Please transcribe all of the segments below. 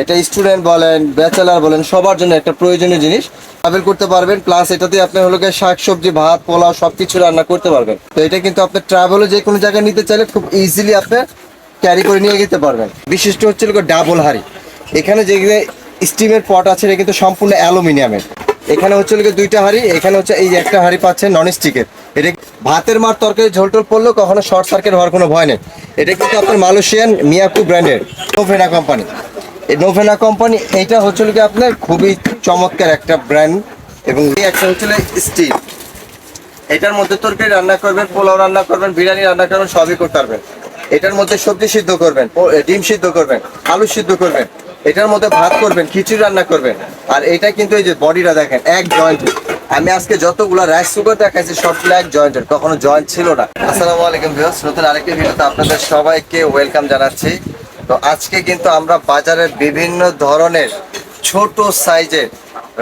এটা স্টুডেন্ট বলেন, ব্যাচেলার বলেন, সবার জন্য একটা প্রয়োজনীয় জিনিস। ট্রাভেল করতে পারবেন, প্লাস এটাতে আপনি হলো শাক, সবজি, ভাত, পোলাও, সবকিছু রান্না করতে পারবেন। তো এটা কিন্তু আপনি ট্রাভেলও যে কোনো জায়গায় নিতে চাইলে খুব ইজিলি আপনি ক্যারি করে নিয়ে যেতে পারবেন। বিশিষ্ট হচ্ছে ডাবল হাড়ি। এখানে যেগুলো স্টিমের পট আছে, এটা কিন্তু সম্পূর্ণ অ্যালুমিনিয়ামের। এখানে হচ্ছে লোকে দুইটা হাড়ি, এখানে হচ্ছে এই একটা হাড়ি পাচ্ছেন নন স্টিকের এটা ভাতের মার তরকারি ঝোল টোল পড়লেও কখনো শর্ট সার্কিট হওয়ার কোনো ভয় নেই। এটা কিন্তু আপনার মালয়েশিয়ান মিয়াকু ব্র্যান্ডের নোভেনা কোম্পানি নোভেনা কোম্পানি এইটা হচ্ছে কি আপনার খুবই চমৎকার একটা ব্র্যান্ড এবং একটা হচ্ছে স্টিল এটার মধ্যে তরকারি রান্না করবেন, পোলাও রান্না করবেন, বিরিয়ানি রান্না করবেন, সবই করতে পারবেন। এটার মধ্যে সবজি সিদ্ধ করবেন ডিম সিদ্ধ করবেন, আলু সিদ্ধ করবেন, এটার মধ্যে ভাত করবেন, খিচুড়ি রান্না করবেন। আর এটা কিন্তু এই যে বডিটা দেখেন, এক জয়েন্ট আমি আজকে যতগুলো রাইস কুকার দেখাইছি, সবগুলো এক জয়েন্টের কখনো জয়েন্ট ছিল না। আসসালামু আলাইকুম ভিউয়ার্স নতুন আরেকটি ভিডিওতে আপনাদের সবাইকে ওয়েলকাম জানাচ্ছি। তো আজকে কিন্তু আমরা বাজারে বিভিন্ন ধরনের ছোট সাইজের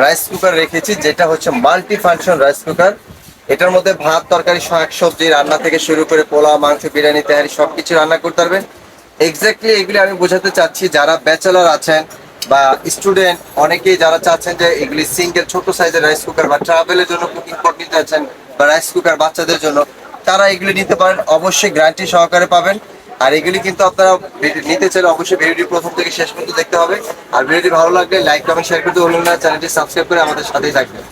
রাইস কুকার রেখেছি, যেটা হচ্ছে মাল্টি ফাংশন রাইস কুকার এটার মধ্যে ভাত, তরকারি, শাক, সবজি, রান্না থেকে শুরু করে পোলাও, মাংস, বিরিয়ানি, তেহারি, সবকিছু রান্না করতে পারবেন। এক্স্যাক্টলি এগুলি আমি বোঝাতে চাচ্ছি, যারা ব্যাচেলার আছেন বা স্টুডেন্ট অনেকেই যারা চাচ্ছেন যে এগুলি সিঙ্গেল ছোট সাইজের রাইস কুকার বা ট্রাভেলের জন্য কুকিং পট নিতে চাচ্ছেন বা রাইস কুকার বাচ্চাদের জন্য, তারা এগুলি নিতে পারেন। অবশ্যই গ্যারান্টি সহকারে পাবেন। আর এগুলি কিন্তু আপনারা নিতে চাইলে অবশ্যই ভিডিওটি প্রথম থেকে শেষ পর্যন্ত দেখতে হবে। আর ভিডিওটি ভালো লাগলে লাইক কমেন্ট শেয়ার করতে ভুলবেন না। চ্যানেলটি সাবস্ক্রাইব করে আমাদের সাথেই থাকবেন।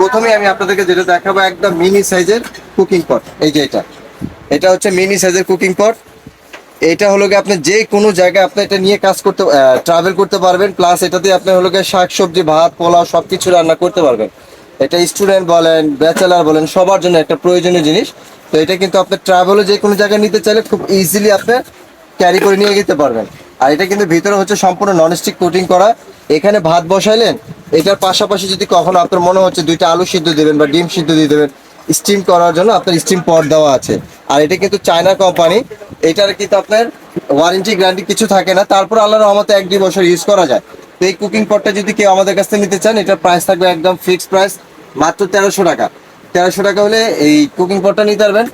প্রথমে আমি আপনাদেরকে যেটা দেখাবো, একদম মিনি সাইজের কুকিং পট এই যে এটা। এটা হচ্ছে মিনি সাইজের কুকিং পট এটা হলো গিয়ে আপনি যে কোনো জায়গায় আপনি এটা নিয়ে কাজ করতে ট্রাভেল করতে পারবেন। প্লাস এটাতে আপনি হলো গিয়ে শাক সবজি ভাত, পোলাও সব কিছু রান্না করতে পারবেন। এটা স্টুডেন্ট বলেন ব্যাচেলার বলেন, সবার জন্য একটা প্রয়োজনীয় জিনিস। তো এটা কিন্তু আপনি ট্রাভেলও যে কোনো জায়গায় নিতে চাইলে খুব ইজিলি আপনি ক্যারি করে নিয়ে যেতে পারবেন। আর এটা কিন্তু ভিতরে হচ্ছে সম্পূর্ণ ননস্টিক কোটিং করা। এখানে ভাত বসাইলেন, এটার পাশাপাশি যদি কখনো আপনার মনে হচ্ছে দুইটা আলু সিদ্ধ দেবেন বা ডিম সিদ্ধ দিয়ে দেবেন স্টিম করার জন্য আপনার স্টিম পট দেওয়া আছে। আর এটা কিন্তু চায়না কোম্পানি এটার কিন্তু আপনার ওয়ারেন্টি গ্যারান্টি কিছু থাকে না। তারপর আল্লাহর রহমতে এক দুই বছর ইউজ করা যায়। তো এই কুকিং পটটা যদি কেউ আমাদের কাছ থেকে নিতে চান, এটার প্রাইস থাকবে একদম ফিক্সড প্রাইস মাত্র তেরোশো টাকা। তেরোশো টাকা হলে এই কুকিং পটটা নিতে পারবেন।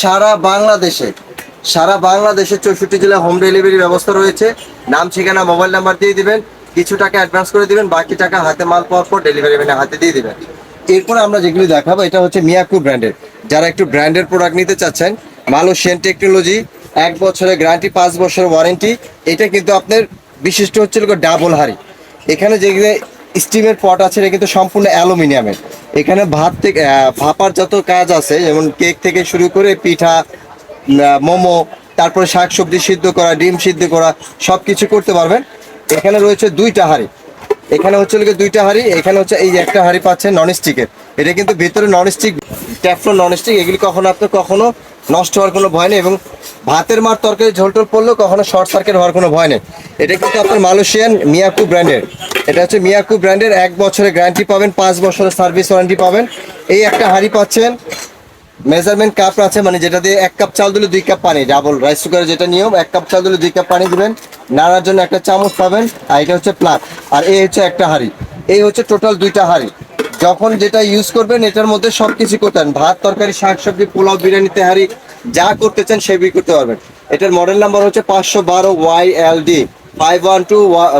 সারা বাংলাদেশে সারা বাংলাদেশে চৌষট্টি জেলায় হোম ডেলিভারি ব্যবস্থা রয়েছে। নাম, ঠিকানা মোবাইল নাম্বার দিয়ে দিবেন। কিছু টাকা অ্যাডভান্স করে দিবেন, বাকি টাকা হাতে মাল পাওয়ার পর ডেলিভারি ম্যানের হাতে দিয়ে দিবেন। এরপর আমরা যেগুলি দেখাবো, এটা হচ্ছে মিয়াকু ব্র্যান্ডের যারা একটু ব্র্যান্ডের প্রোডাক্ট নিতে চাচ্ছেন, মালয়েশিয়ান টেকনোলজি এক বছরের গ্যারান্টি পাঁচ বছরের ওয়ারেন্টি এটা কিন্তু আপনার বিশিষ্ট হচ্ছে ডাবল হাড়ি। এখানে যেগুলো স্টিমের পট আছে, এটা কিন্তু সম্পূর্ণ অ্যালুমিনিয়ামের। এখানে ভাত থেকে ভাপার যত কাজ আছে, যেমন কেক থেকে শুরু করে পিঠা মোমো, তারপরে শাক সবজি সিদ্ধ করা, ডিম সিদ্ধ করা সব কিছু করতে পারবেন। এখানে রয়েছে দুইটা হাঁড়ি। এখানে হচ্ছে লোকে দুইটা হাঁড়ি, এখানে হচ্ছে এই একটা হাঁড়ি পাচ্ছেন নন স্টিকের এটা কিন্তু ভিতরে non stick Teflon non stick এগুলি কখনো আপনার কখনো নষ্ট হওয়ার কোনো ভয় নেই এবং ভাতের মার তরকারি ঝোল টোল পড়লেও কখনো শর্ট সার্কিট হওয়ার কোনো ভয় নেই। এটা কিন্তু আপনার মালয়েশিয়ান মিয়াকু ব্র্যান্ডের। এটা হচ্ছে মিয়াকু ব্র্যান্ডের এক বছরের গ্যারান্টি পাবেন, পাঁচ বছরের সার্ভিস ওয়ারেন্টি পাবেন। এই একটা হাঁড়ি পাচ্ছেন মেজারমেন্ট কাপ আছে মানে যেটা দিয়ে এক কাপ চাল দিলে দুই কাপ পানি ডাবল রাইস কুকারের যেটা নিয়ম, এক কাপ চাল দিলে দুই কাপ পানি দিবেন, নাড়ার জন্য একটা চামচ পাবেন, আর এটা হচ্ছে প্লাগ আর এই হচ্ছে একটা হাঁড়ি। এই হচ্ছে টোটাল দুইটা হাঁড়ি। যখন যেটা ইউজ করবেন, এটার মধ্যে সব কিছু করতে পারেন। ভাত, তরকারি শাক সবজি পোলাও, বিরিয়ানি, তেহারি, যা করতে চান সেগুলি করতে পারবেন। এটার মডেল নাম্বার হচ্ছে পাঁচশো বারো Y L D five one two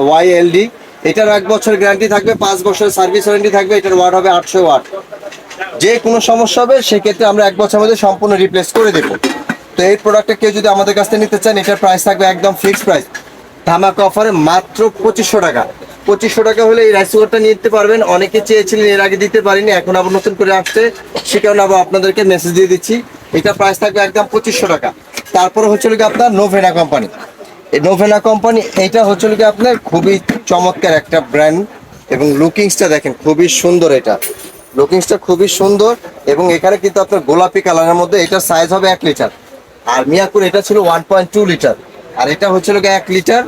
Y L D এটার এক বছর গ্যারান্টি থাকবে, পাঁচ বছরের সার্ভিস ওয়ারেন্টি থাকবে, এটার ওয়াট হবে আটশো ওয়াট যে কোনো সমস্যা হবে, সেক্ষেত্রে আমরা এক বছরের মধ্যে সম্পূর্ণ রিপ্লেস করে দেবো। তো এই প্রোডাক্টটা কেউ যদি আমাদের কাছ থেকে নিতে চান, এটার প্রাইস থাকবে একদম ফিক্সড প্রাইস ধামাকা অফারে মাত্র পঁচিশশো টাকা। পঁচিশশো টাকা হলে এই রাইস কুকারটা নিতে পারবেন। অনেকে চেয়েছিলেন এর আগে দিতে পারিনি, এখন আবার নতুন করে আসছে। সে কারণে আবার আপনাদেরকে মেসেজ দিয়ে দিচ্ছি। এটা প্রাইস থাকবে একদম পঁচিশশো টাকা। তারপরে হচ্ছে কি আপনার নোভেনা কোম্পানি এই নোভেনা কোম্পানি এটা হচ্ছে কি আপনার খুবই চমৎকার একটা ব্র্যান্ড এবং লুকিংসটা দেখেন, খুবই সুন্দর এটা। লুকিংসটা খুবই সুন্দর এবং এখানে কিন্তু আপনার গোলাপি কালারের মধ্যে এটার সাইজ হবে এক লিটার। আর মিয়াকুর এটা ছিল ওয়ান পয়েন্ট টু লিটার। আর এটা হচ্ছে লোকে এক লিটার।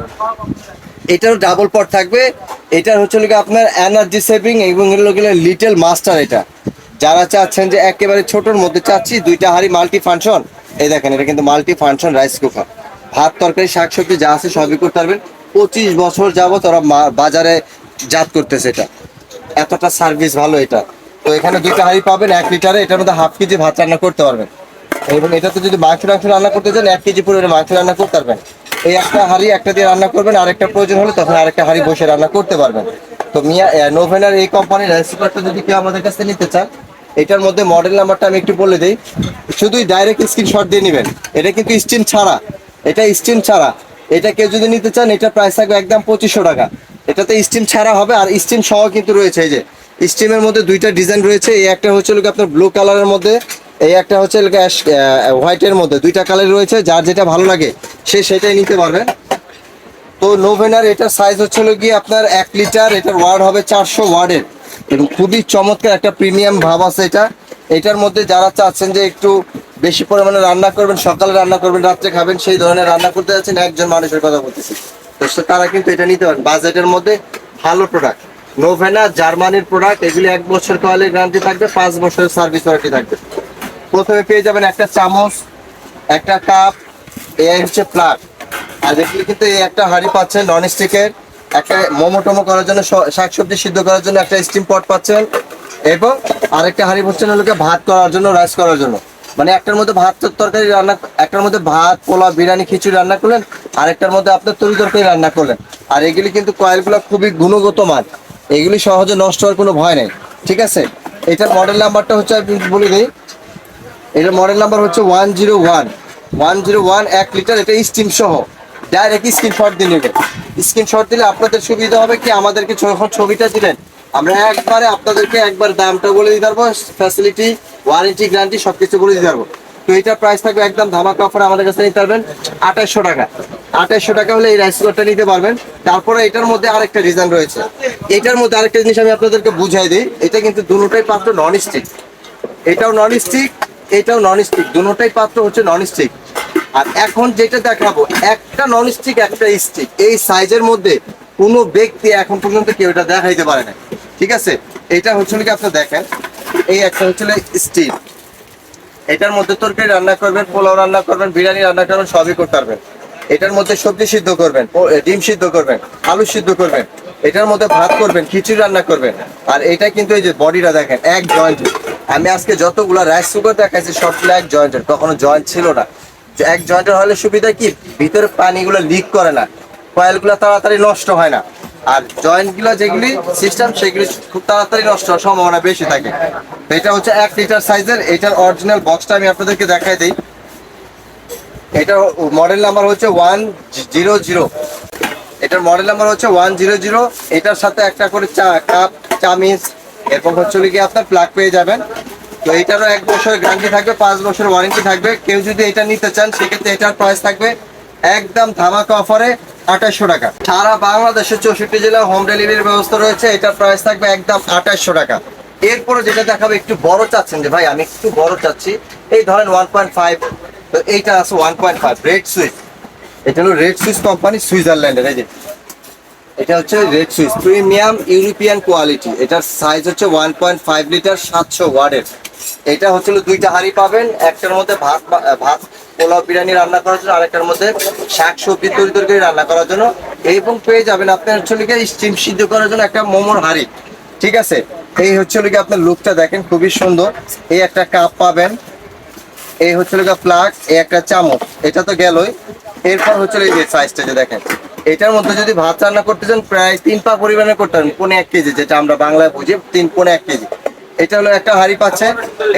এটারও ডাবল পট থাকবে। এটার হচ্ছে লোকে আপনার এনার্জি সেভিং এবং এগুলো লিটল মাস্টার এটা। যারা চাচ্ছেন যে একেবারে ছোটোর মধ্যে চাচ্ছি, দুইটা হাড়ি মাল্টি ফাংশন এই দেখেন, এটা কিন্তু মাল্টি ফাংশন রাইস কুকার ভাত, তরকারি, শাকসবজি যা আছে সবই করতে পারবেন। পঁচিশ বছর যাবত ওরা মা- বাজারে জাত করতেছে এটা। এতটা সার্ভিস ভালো এটা। তো এখানে দুইটা হাঁড়ি পাবেন, এক লিটারে। এটার মধ্যে হাফ কেজি ভাত রান্না করতে পারবেন। এবং এটাতে যদি মাংস, টাংস রান্না করতে চান, এক কেজি পরিমাণে মাংস রান্না করতে পারবেন। এই একটা হাঁড়ি একটা দিয়ে রান্না করবেন, আরেকটা প্রয়োজন হলে তখন আরেকটা হাঁড়ি বসে রান্না করতে পারবেন। তো মিয়া নোভেনার এই কোম্পানির রাইস যদি কেউ আমাদের কাছে নিতে চান, এটার মধ্যে মডেল নাম্বারটা আমি একটু বলে দিই। শুধুই ডাইরেক্ট স্ক্রিনশট দিয়ে নেবেন। এটা কিন্তু স্টিম ছাড়া। এটা স্টিম ছাড়া। এটা কেউ যদি নিতে চান, এটা প্রাইস থাকবে একদম পঁচিশশো টাকা। এটাতে স্টিম ছাড়া হবে আর স্টিম সহ কিন্তু রয়েছে এই যে। স্টিমের মধ্যে দুইটা ডিজাইন রয়েছে। এই একটা হচ্ছে আপনার ব্লু কালারের মধ্যে, এই একটা হচ্ছে হোয়াইটের মধ্যে। দুইটা কালার রয়েছে। যার যেটা ভালো লাগে সে সেটাই নিতে পারবেন তো নোভেনার এটার সাইজ হচ্ছে গিয়ে আপনার এক লিটার এটার ওয়ার্ড হবে চারশো ওয়ার্ডের। এবং খুবই চমৎকার একটা প্রিমিয়াম ভাব আছে এটা। এটার মধ্যে যারা চাচ্ছেন যে একটু বেশি পরিমাণে রান্না করবেন, সকালে রান্না করবেন, রাত্রে খাবেন, সেই ধরনের রান্না করতে যাচ্ছেন, একজন মানুষের কথা বলতেছি। তো তারা কিন্তু এটা নিতে পারেন বাজেটের মধ্যে ভালো প্রোডাক্ট নোভেনা জার্মানির প্রোডাক্ট এগুলি এক বছর কয়েলের গ্যারান্টি থাকবে, পাঁচ বছরের সার্ভিস ওয়ারেন্টি থাকবে। প্রথমে পেয়ে যাবেন একটা চামচ, একটা কাপ এই হচ্ছে প্লাগ আর এগুলি কিন্তু এই একটা হাঁড়ি পাচ্ছেন নন স্টিকের একটা মোমো টোমো করার জন্য শাকসবজি সিদ্ধ করার জন্য একটা স্টিম পট পাচ্ছেন। এবং আরেকটা হাঁড়ি পাচ্ছেন হলো ভাত করার জন্য রাইস করার জন্য। মানে একটার মধ্যে ভাত তরকারি রান্না, একটার মধ্যে ভাত পোলা বিরিয়ানি, খিচুড়ি রান্না করলেন, আরেকটার মধ্যে আপনার তরি তরকারি রান্না করলেন। আর এগুলি কিন্তু কয়েলগুলো খুবই গুণগত মান। এগুলি সহজে নষ্ট হওয়ার কোনো ভয় নেই। ঠিক আছে? এটার মডেল নাম্বারটা হচ্ছে, আমি বলে দিই, এটার মডেল নাম্বার হচ্ছে one zero one one zero one এক লিটার, এটা স্টিম সহ। ডাইরেক্ট স্ক্রিনশট দিয়ে নেবেন। স্ক্রিনশট দিলে আপনাদের সুবিধা হবে কি? আমাদেরকে যখন ছবিটা দিলেন। আমরা একবারে আপনাদেরকে একবার দামটা বলে দিতে পারব। ফ্যাসিলিটি ওয়ারেন্টি গ্যারান্টি সবকিছু বলে দিতে পারব। তো এটার প্রাইস থাকবে একদম ধামাকা অফার আমাদের কাছে নিতে পারবেন। আঠাশশো টাকা। আঠাশশো টাকা হলে এই রাইস কুকারটা নিতে পারবেন। তারপরে এটার মধ্যে আরেকটা ডিজাইন রয়েছে। এটার মধ্যে আরেকটা জিনিস আমি আপনাদেরকে বুঝাই দিই। এটা কিন্তু দুটোটাই পাত্র নন স্টিক এটাও নন স্টিক এটাও নন স্টিক দুটোটাই পাত্র হচ্ছে নন স্টিক আর এখন যেটা দেখাবো, একটা নন স্টিক একটা স্টিক এই সাইজের মধ্যে কোনো ব্যক্তি এখন পর্যন্ত কেউ এটা দেখাইতে পারে না ঠিক আছে? এটা হচ্ছে কি আপনি দেখেন, এই একটা হচ্ছে স্টিল এটার মধ্যে তরকারি রান্না করবেন, পোলাও রান্না করবেন, বিরিয়ানি রান্না করবেন, সবই করতে পারবেন। এটার মধ্যে সবজি সিদ্ধ করবেন ডিম সিদ্ধ করবেন, আলু সিদ্ধ করবেন, এটার মধ্যে ভাত করবেন, খিচুড়ি রান্না করবেন। আর এটা কিন্তু এই যে বডিটা দেখেন, এক জয়েন্ট আমি আজকে যতগুলা রাইস কুকার দেখাইছি, সবগুলো এক জয়েন্টের কখনো জয়েন্ট ছিল না। এক জয়েন্টের হলে সুবিধা কি? ভিতরে পানিগুলো লিক করে না। কয়েলগুলো তাড়াতাড়ি নষ্ট হয় না। আর জয়েন্টগুলো যেগুলি সিস্টেম সেগুলি খুব তাড়াতাড়ি নষ্ট হওয়ার সম্ভাবনা বেশি থাকে। এটা হচ্ছে এক লিটার সাইজের এটার অরিজিনাল বক্সটা আমি আপনাদেরকে দেখাই দিই। এটার মডেল নাম্বার হচ্ছে ওয়ান জিরো জিরো এটার মডেল নাম্বার হচ্ছে ওয়ান জিরো জিরো এটার সাথে একটা করে চা কাপ চামিচ এরকম হচ্ছে কি আপনার প্লাগ পেয়ে যাবেন। তো এটারও এক বছরের গ্যারান্টি থাকবে, পাঁচ বছর ওয়ারেন্টি থাকবে। কেউ যদি এটা নিতে চান, সেক্ষেত্রে এটার প্রাইস থাকবে একদম ধামাকা অফারে আঠাশশো টাকা। সারা বাংলাদেশের চৌষট্টি জেলায় হোম ডেলিভারির ব্যবস্থা রয়েছে, এটার প্রাইস থাকবে একদম আঠাশশো টাকা। এরপরে যেটা দেখাবো, একটু বড় চাচ্ছেন যে ভাই, আমি একটু বড় চাচ্ছি। এই ধরেন ওয়ান পয়েন্ট ফাইভ তো এইটা আছে one point five red switch এটা হলো রেড সুইচ কোম্পানি সুইজারল্যান্ডের এই যে। এটা হচ্ছে red switch premium European quality এটার সাইজ হচ্ছে ওয়ান পয়েন্ট ফাইভ লিটার সাতশো ওয়ার্ডের এটা হচ্ছিল দুইটা হাঁড়ি পাবেন, একটার মধ্যে ভাত ভাত, পোলাও, বিরিয়ানি রান্না করার জন্য, আরেকটার মধ্যে শাক সবজি, তরি তরকারি রান্না করার জন্য। এবং পেয়ে যাবেন আপনার হচ্ছে স্টিম সিদ্ধ করার জন্য একটা মোমোর হাঁড়ি। ঠিক আছে? এই হচ্ছে লিখে আপনার লুকটা দেখেন, খুবই সুন্দর। এই একটা কাপ পাবেন। এই হচ্ছে লোকা প্লাগ এই একটা চামচ। এটা তো গেলই। এরপর হচ্ছে এই যে সাইজটা যে দেখেন। এটার মধ্যে যদি ভাত রান্না করতে চান, প্রায় তিন পা পরিমাণে করতে পারেন, পনে এক কেজি, যেটা আমরা বাংলায় বুঝি, তিন, পনে এক কেজি। এটা হলো একটা হাঁড়ি পাচ্ছে,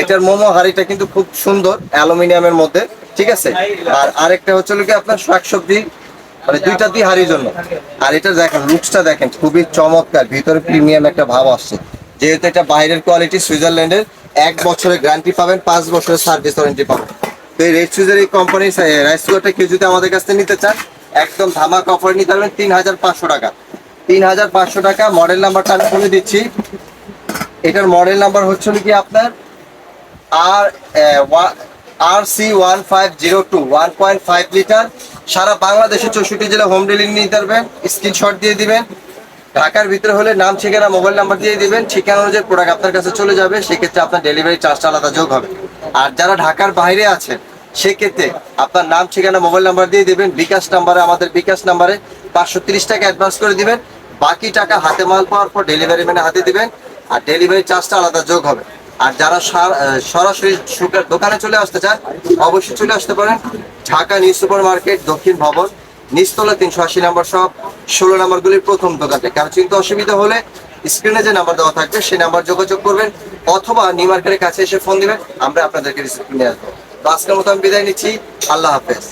এটার মোমো হাঁড়িটা কিন্তু খুব সুন্দর, অ্যালুমিনিয়ামের মধ্যে, ঠিক আছে? আর আরেকটা হচ্ছে কি, আপনার শাকসবজি মানে দুইটা দিয়ে হাঁড়ির জন্য। আর এটা দেখেন লুকসটা দেখেন, খুবই চমৎকার, ভিতরে প্রিমিয়াম একটা ভাব আসছে। যেহেতু এটা বাইরের কোয়ালিটি, সুইজারল্যান্ডের, এক বছরের গ্যারান্টি পাবেন, পাঁচ বছরের সার্ভিস ওয়ারেন্টি পাবেন। তো এই রেড সুইজের এই কোম্পানির রাইস কুকারটা কেউ যদি আমাদের কাছ থেকে নিতে চান একদম ধামাক অফার নিতে পারবেন তিন হাজার পাঁচশো টাকা। তিন হাজার পাঁচশো টাকা মডেল নাম্বারটা আমি বলে দিচ্ছি। এটার মডেল নাম্বার হচ্ছে কি আপনার আর R C one five zero two one point five litre সারা বাংলাদেশে চৌষট্টি জেলা হোম ডেলিভারি নিতে পারবেন। স্ক্রিনশট দিয়ে দিবেন। ঢাকার ভিতরে হলে নাম, ঠিকানা মোবাইল নাম্বার দিয়ে দিবেন। ঠিকানা অনুযায়ী প্রোডাক্ট আপনার কাছে চলে যাবে। সেক্ষেত্রে আপনার ডেলিভারি চার্জটা আলাদা যোগ হবে। আর যারা ঢাকার বাইরে আছেন সেক্ষেত্রে আপনার নাম, ঠিকানা, মোবাইল নাম্বার দিয়ে দিবেন। বিকাশ নাম্বারে, আমাদের বিকাশ নাম্বারে পাঁচশো টাকা অ্যাডভান্স করে দিবেন। বাকি টাকা হাতে মাল পাওয়ার পর ডেলিভারি ম্যানে হাতে দিবেন। আর ডেলিভারি চার্জটা আলাদা যোগ হবে। আর যারা সরাসরি সুগার দোকানে চলে আসতে চান, অবশ্যই চলে আসতে পারেন। ঢাকা নিউ সুপার মার্কেট দক্ষিণ ভবন, নিচতলা তিনশো আশি নাম্বার সব ষোলো নাম্বারগুলির প্রথম দোকানে কারও চিন্তা অসুবিধা হলে স্ক্রিনে যে নাম্বার দেওয়া থাকবে, সেই নাম্বার যোগাযোগ করবেন, অথবা নিউ মার্কেটের কাছে এসে ফোন দিবেন, আমরা আপনাদেরকে রিসিভ নিয়ে আসব। আজকের মতো আমি বিদায় নিচ্ছি। আল্লাহ হাফেজ।